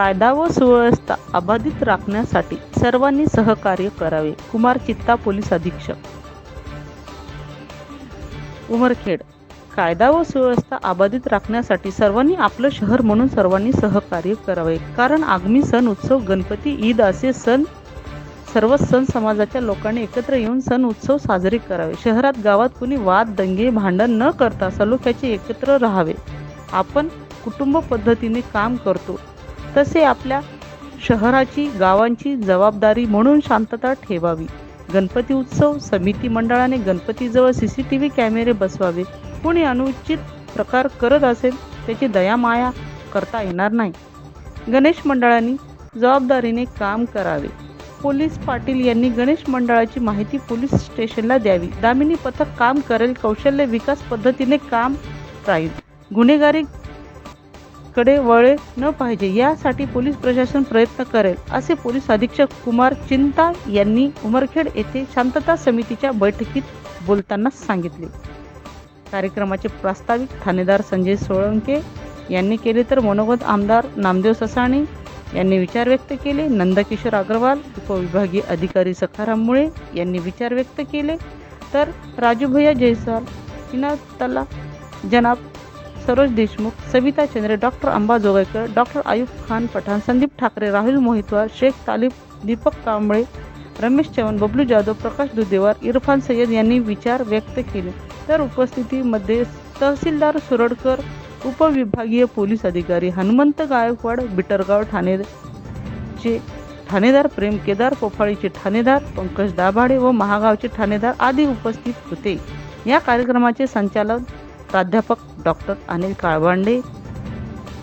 कायदा व सुव्यवस्था अबाधित राखण्यासाठी सर्वांनी सहकार्य करावे. कुमार चित्ता पोलीस अधीक्षक. उमरखेड. कायदा व सुव्यवस्था अबाधित राखण्यासाठी सर्वांनी आपलं शहर म्हणून सर्वांनी सहकार्य करावे. कारण आगामी सण उत्सव गणपती ईद असे सण सर्व सण समाजाच्या लोकांनी एकत्र येऊन सण उत्सव साजरे करावे. शहरात गावात कुणी वाद दंगे भांडण न करता सलोख्याचे एकत्र राहावे. आपण कुटुंब पद्धतीने काम करतो. तसे आपल्या शहराची गावांची जबाबदारी म्हणून शांतता ठेवावी. गणपती उत्सव समिती मंडळाने गणपतीजवळ सी सी टी व्ही कॅमेरे बसवावे. कोणी अनुचित प्रकार करत असेल त्याची दयामाया करता येणार नाही. गणेश मंडळांनी जबाबदारीने काम करावे. पोलीस पाटील यांनी गणेश मंडळाची माहिती पोलीस स्टेशनला द्यावी. दामिनी पथक काम करेल कौशल्य विकास पद्धतीने काम राहील. गुन्हेगारी कडे वळे न पाहिजे यासाठी पोलीस प्रशासन प्रयत्न करेल असे पोलीस अधीक्षक कुमार चिंता यांनी उमरखेड येथे शांतता समितीच्या बैठकीत बोलताना सांगितले. कार्यक्रमाचे प्रास्ताविक ठाणेदार संजय सोळंके यांनी केले तर मनोगत आमदार नामदेव ससाणे यांनी विचार व्यक्त केले नंदकिशोर अग्रवाल उपविभागीय अधिकारी सखाराम मुळे यांनी विचार व्यक्त केले तर राजूभैया जयस्वाल इनातला जनाब सरोज देशमुख सविता चंद्रे डॉक्टर अंबा जोगाईकर डॉक्टर आयुब खान पठाण संदीप ठाकरे राहुल मोहितवार शेख तालिब दीपक कांबळे रमेश चव्हाण बबलू जाधव प्रकाश दुधेवार इरफान सय्यद यांनी विचार व्यक्त केले. तर उपस्थितीमध्ये तहसीलदार सुरडकर उपविभागीय पोलीस अधिकारी हनुमंत गायकवाड बिटरगाव ठाणे चे ठाणेदार प्रेम केदार पोफाळीचे ठाणेदार पंकज दाभाडे व महागावचे ठाणेदार आदी उपस्थित होते. या कार्यक्रमाचे संचालन प्राध्यापक डॉक्टर अनिल काळवांडे.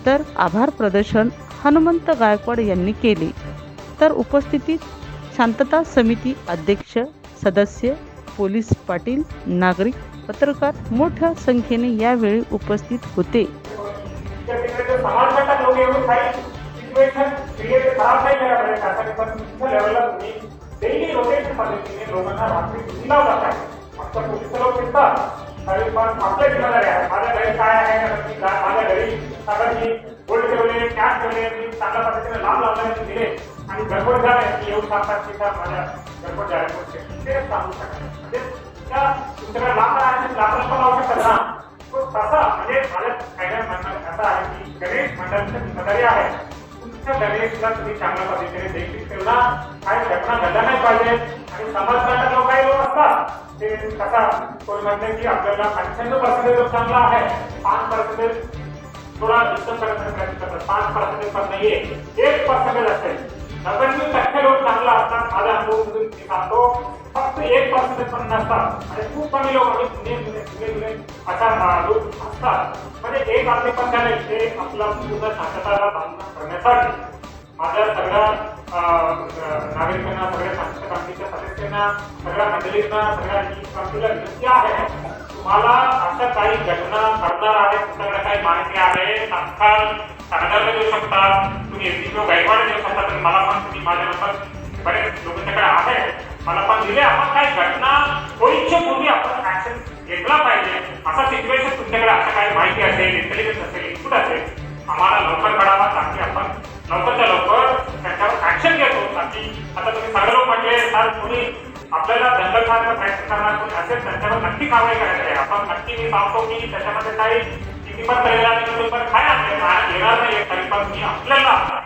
तर आभार प्रदर्शन हनुमंत गायकवाड यांनी केले. तर उपस्थितीत शांतता समिती अध्यक्ष सदस्य पोलीस पाटील नागरिक पत्रकार मोठ्या संख्येने यावेळी उपस्थित होते. लोकांना रात्री तुम्ही फक्त पोलीस आहे. माझ्या घरी काय आहे माझ्या घरी सगळं मी गोल्ड ठेवले कॅश ठेवले मी चांगल्या पद्धतीने लांब लावले दिले. आणि गडबड झाले. की येऊ सांगतात की सर माझ्या गडबड झाले. ते सांगू शकतात म्हणजे त्या तुमच्याकडे लांब आहे लाकडं पण लावू शकतात ना तो तसा म्हणजे माझ्या काय म्हणणं असं आहे की गणेश मंडळाची जिम्मेदारी आहे. तुमच्या गणेशला तुम्ही चांगल्या पद्धतीने देखील काही घटना घडल्या नाही पाहिजे. आणि समाजकांड लोक काही लोक असतात. ते कसा कोण म्हणते की आपल्याला पंच्याण्णव पर्सेंटेज चांगला आहे. पाच पर्सेंटेज थोडा डिस्टर्ब करण्याचा प्रयत्न करतात. पाच पर्सेंटेज पण नाहीये. एक पर्सेंटेज असेल. नव्याण्णव टक्के लोक चांगला असतात. माझा अनुभव सांगतो. एक पर्सेंट पण नसतात. आणि खूप कमी लोक आणि पुणे लोक असतात. म्हणजे एक आपले पण झाले ते आपला पूर्ण शांतताला बांधणं करण्यासाठी. माझ्या सगळ्या नागरिकांना सगळ्या शांतता कमिटीच्या सदस्यांना सगळ्या मंडळींना सगळ्या ही विनंती आहे. तुम्हाला अशा काही घटना घडणार आहेत तुमच्याकडे काही माहिती आहे तात्काळ सांगायला देऊ शकता. तुम्ही एस एसडीपीओ गायकवाड देऊ शकता तर मला पण तुम्ही माझ्या बरेच लोकांच्याकडे आहे मला पण दिले आपण काय घटना होईच्या आपण ऍक्शन घेतला पाहिजे. असा सिच्युएशन तुमच्याकडे असं काही माहिती असेल इंटेलिजन्स असेल इनपुट असेल आम्हाला लवकर कळावा ताकी आपण लवकरच्या लवकर त्याच्यावर ऍक्शन घेतो. ताकी आता तुम्ही सगळं म्हटले सर कोणी आपल्याला दंगल करण्याचा प्रयत्न करणार कोणी असेल त्यांच्यावर नक्की कारवाई करायची आहे. आपण नक्की मी सांगतो की त्याच्यामध्ये काही किती पण परिणाम पण काय आहे? येणार नाही तरी पण मी आपल्याला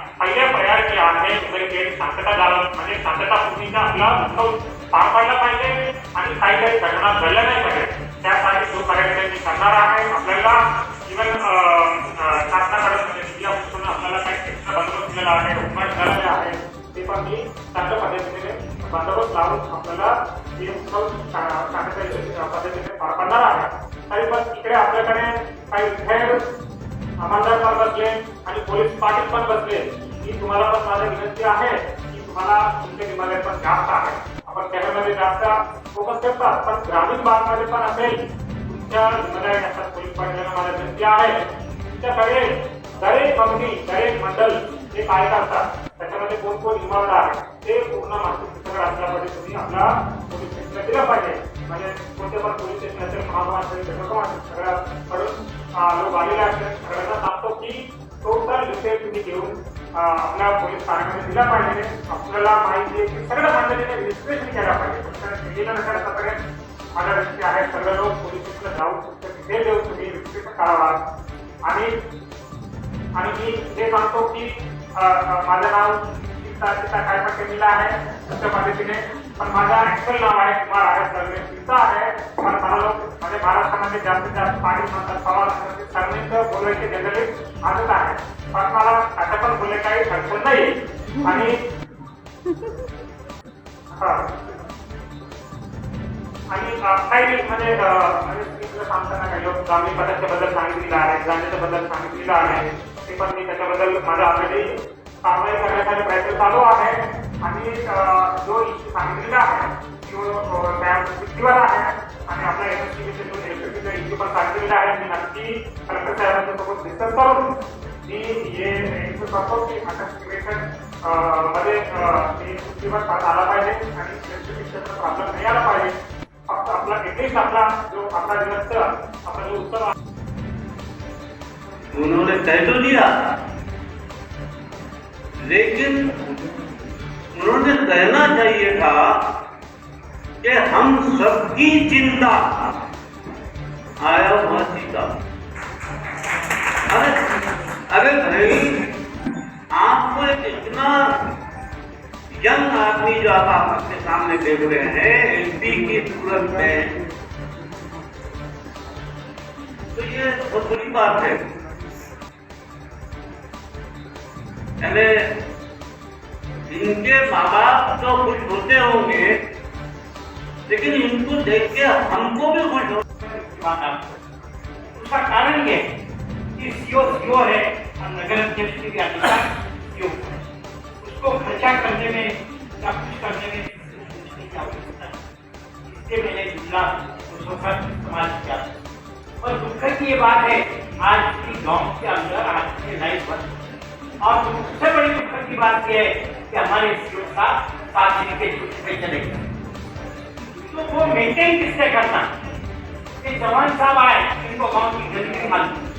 प्रयाची वगैरे जरी शांतता झालं म्हणजे शांतता पूर्वीचा आपला उत्सव पार पाडला पाहिजे आणि काही काही घटना घडल्या नाही पाहिजे त्यासाठी सहकार्य मी करणार आहे आपल्याला इव्हन शासनाकडून म्हणजे मीडियापासून आपल्याला काही एक्स्ट्रा बंदोबस्त दिलेला आहे उपमान झालेले आहे ते पण मी चांगल्या पद्धतीने बंदोबस्त लावून आपल्याला हे उत्सव चांगल्या पद्धतीने पार पाडणार आहे. तरी पण इकडे आपल्याकडे काही रिटायर्ड पण बसले आणि पोलीस पाटील पण बसले. की तुम्हाला पण माझी विनंती आहे की तुम्हाला तुमच्या जिम्मेदारी पण जास्त आहे. आपण शहरामध्ये जास्त फोकस करतात पण ग्रामीण भागामध्ये पण असेल तुमच्या जिम्मेदारी असतात पोलीस पाटलांना मला विनंती आहे. तुमच्याकडे दरेक कमिटी दरेक मंडल हे काय करतात. त्याच्यामध्ये कोण कोण इमारत आहे ते पूर्ण माहिती तुमच्याकडे असल्यामध्ये तुम्ही आपला पोलीस स्टेशनला दिलं पाहिजे. म्हणजे कोणते पण पोलीस स्टेशन असेल महामार्ग असेल सगळं असेल सगळ्याकडून लोक आलेले असतात सगळ्यांना सांगतो की टोटल डिटेल तुम्ही घेऊन आपल्या पोलीस ठाण्यामध्ये दिला पाहिजे. आपल्याला माहिती आहे की सगळ्या मंडळीने विश्लेषण केलं पाहिजे. दिलेलं नसेल आतापर्यंत माझ्या व्यक्ती आहेत सगळे लोक पोलीस स्टेशनला जाऊ शकतो तिथे देऊ तुम्ही विश्लेषण करावा. आणि आणि मी हे सांगतो की माझं नाव सीता सीता काय पण केलेलं आहे. तुमच्या पद्धतीने पण माझं ऍक्च्युअल नाव आहे कुमार आहे सर्वे. पिता आहे पण मला लोक म्हणजे महाराष्ट्रामध्ये जास्तीत जास्त पाणी म्हणतात पवार म्हणतात बोलायची जनरली आदत आहे. पण मला आता पण बोलले काही अडचण नाही आणि आणि काही नाही म्हणजे सांगताना काही लोक ग्रामीण पदार्थाबद्दल सांगितलेलं आहे जाण्याच्याबद्दल सांगितलेलं आहे. ते पण मी त्याच्याबद्दल माझा ऑलरेडी कारवाई करण्यासाठी प्रयत्न चालू आहे. आणि जो सांगलीला आहे तो अ, त्या स्थितीवर आहे आणि आपल्या इन्व्हेस्टिगेशन इलेक्ट्रिसिटीचा इश्यू पण सांगितलेला आहे मी नक्की कलेक्टर साहेबांच्या सोबत डिस्कस करून मी हे इश्यू करतो की आता सिच्युएशनमध्ये अ, ते स्थितीवर आला पाहिजे आणि इलेक्ट्रिसिटीचा प्रॉब्लेम नाही आला पाहिजे. फक्त आपला एकच आपला जो आपला दिवस आपला जो उत्सव आहे, उन्होंने टाइटल दिया. लेकिन उन्होंने कहना चाहिए था कि हम सबकी चिंता आया हुआ सीता। अरे अरे भाई, आपको एक इतना यंग आदमी जो आप आपके सामने देख रहे हैं, एमपी की सूरत में तो ये बहुत बुरी बात है। इनके माँ बाप तो खुश होते होंगे, लेकिन इनको देख के हमको भी खुश हो उसका कारण ये कि सीओ सीओ है नगर अध्यक्ष की अधिकार सीओ। उसको खर्चा करने में या कुछ करने में इससे मैंने मुजफ्फर समाज किया। और दुख की ये बात है, आज की गाँव के अंदर आज की लाइफ और सबसे बड़ी की बात यह है कि हमारे सीओ साहब सात दिन के छुट्टी पे तो वो मेंटेन किससे करना कि जवान साहब आए इनको गांव की गरीबी मालूम